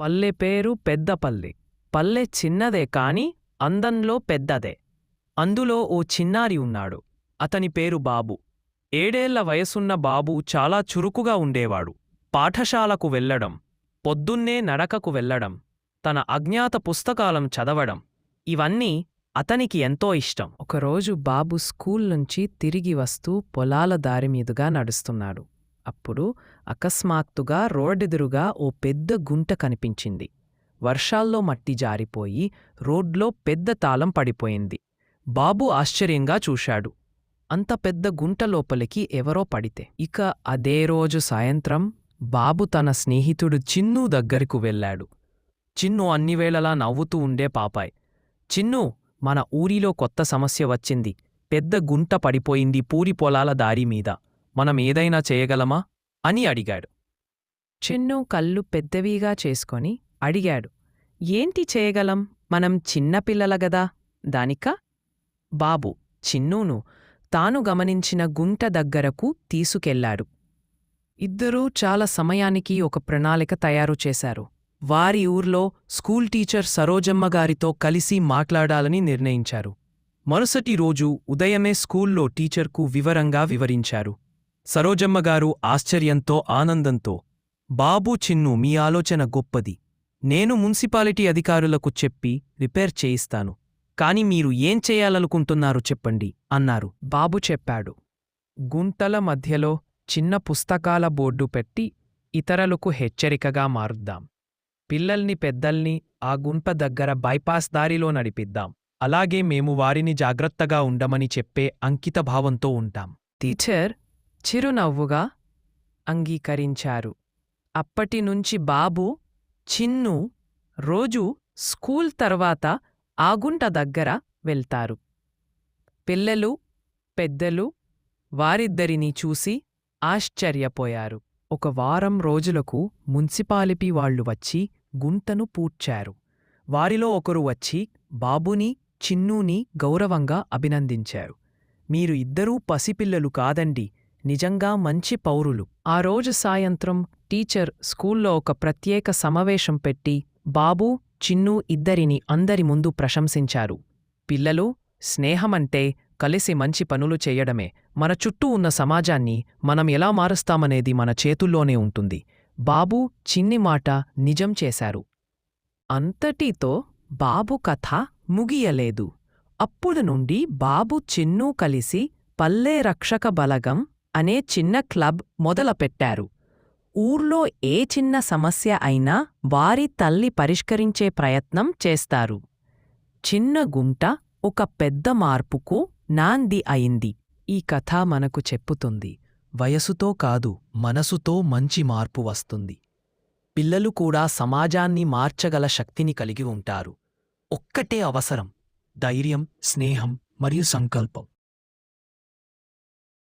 పల్లె పేరు పెద్దపల్లి పల్లె. పల్లె చిన్నదే కాని అందంలో పెద్దదే. అందులో ఓ చిన్నారి ఉన్నాడు. అతని పేరు బాబు. ఏడేళ్ళ వయసున్న బాబు చాలా చురుకుగా ఉండేవాడు. పాఠశాలకు వెళ్ళడం పొద్దున్నే నడకకు వెళ్ళడం తన అజ్ఞాత పుస్తకాలం చదవడం ఇవన్నీ అతనికి ఎంతో ఇష్టం. ఒకరోజు బాబు స్కూల్ నుంచి తిరిగి వస్తూ పొలాల దారి మీదుగా నడుస్తున్నాడు. అప్పుడు అకస్మాత్తుగా రోడ్డెదురుగా ఓ పెద్ద గుంట కనిపించింది. వర్షాల్లో మట్టి జారిపోయి రోడ్లో పెద్ద తాళం పడిపోయింది. బాబు ఆశ్చర్యంగా చూశాడు. అంత పెద్ద గుంట లోపలికి ఎవరో పడితే. ఇక అదే రోజు సాయంత్రం బాబు తన స్నేహితుడు చిన్ను దగ్గరకు వెళ్ళాడు. చిన్ను అన్నివేళలా నవ్వుతూ ఉండే పాపాయ్. చిన్ను మన ఊరిలో కొత్త సమస్య వచ్చింది. పెద్ద గుంట పడిపోయింది పూరి పొలాల దారి మీద. మనం ఏదైనా చేయగలమా? అని అడిగాడు. చిన్ను కళ్ళు పెద్దవిగా చేసుకొని అడిగాడు. ఏంటి చేయగలం? మనం చిన్నపిల్లలగదా దానిక? బాబు చిన్నూను తాను గమనించిన గుంట దగ్గరకు తీసుకెళ్ళాడు ఇద్దరూ చాలా సమయానికి ఒక ప్రణాళిక తయారు చేశారు. వారి ఊర్లో స్కూల్ టీచర్ సరోజమ్మ గారితో కలిసి మాట్లాడాలని నిర్ణయించారు. మరుసటి రోజు ఉదయమే స్కూల్లో టీచర్కు వివరంగా వివరించారు. సరోజమ్మగారు ఆశ్చర్యంతో ఆనందంతో బాబు చిన్ను మీ ఆలోచన గొప్పది. నేను మున్సిపాలిటీ అధికారులకు చెప్పి రిపేర్ చేయిస్తాను. కాని మీరు ఏం చేయాలనుకుంటున్నారు చెప్పండి అన్నారు. బాబు చెప్పాడు. గుంతల మధ్యలో చిన్న పుస్తకాల బోర్డు పెట్టి ఇతరులకు హెచ్చరికగా మారుద్దాం. పిల్లల్ని పెద్దల్ని ఆ గుంట దగ్గర బైపాస్ దారిలో నడిపిద్దాం. అలాగే మేము వారిని జాగ్రత్తగా ఉండమని చెప్పే అంకితభావంతో ఉంటాం. టీచర్ చిరునవ్వుగా అంగీకరించారు. అప్పటినుంచి బాబు చిన్ను రోజూ స్కూల్ తర్వాత ఆగుంట దగ్గర వెళ్తారు. పిల్లలు పెద్దలు వారిద్దరినీ చూసి ఆశ్చర్యపోయారు. ఒక వారం రోజులకు మున్సిపాలిటీ వాళ్ళు వచ్చి గుంటను పూడ్చారు. వారిలో ఒకరు వచ్చి బాబుని చిన్నూని గౌరవంగా అభినందించారు. మీరు ఇద్దరూ పసిపిల్లలు కాదండి నిజంగా మంచి పౌరులు. ఆ రోజు సాయంత్రం టీచర్ స్కూల్లో ఒక ప్రత్యేక సమావేశం పెట్టి బాబు చిన్ను ఇద్దరిని అందరి ముందు ప్రశంసించారు. పిల్లలు స్నేహమంటే కలిసి మంచి పనులు చేయడమే. మన చుట్టూ ఉన్న సమాజాన్ని మనం ఎలా మారుస్తామనేది మన చేతుల్లోనే ఉంటుంది. బాబు చిన్ని మాట నిజం చేశారు. అంతటితో బాబు కథ ముగియలేదు. అప్పుడు నుండి బాబు చిన్ను కలిసి పల్లె రక్షక బలగం అనే చిన్న క్లబ్ మొదలుపెట్టారు. ఊర్లో ఏ చిన్న సమస్య అయినా వారి తల్లి పరిష్కరించే ప్రయత్నం చేస్తారు. చిన్న గుంట ఒక పెద్ద మార్పుకు నాంది అయింది. ఈ కథ మనకు చెప్పుతుంది. వయసుతో కాదు మనసుతో మంచి మార్పు వస్తుంది. పిల్లలు కూడా సమాజాన్ని మార్చగల శక్తిని కలిగి ఉంటారు. ఒక్కటే అవసరం. ధైర్యం స్నేహం మరియు సంకల్పం.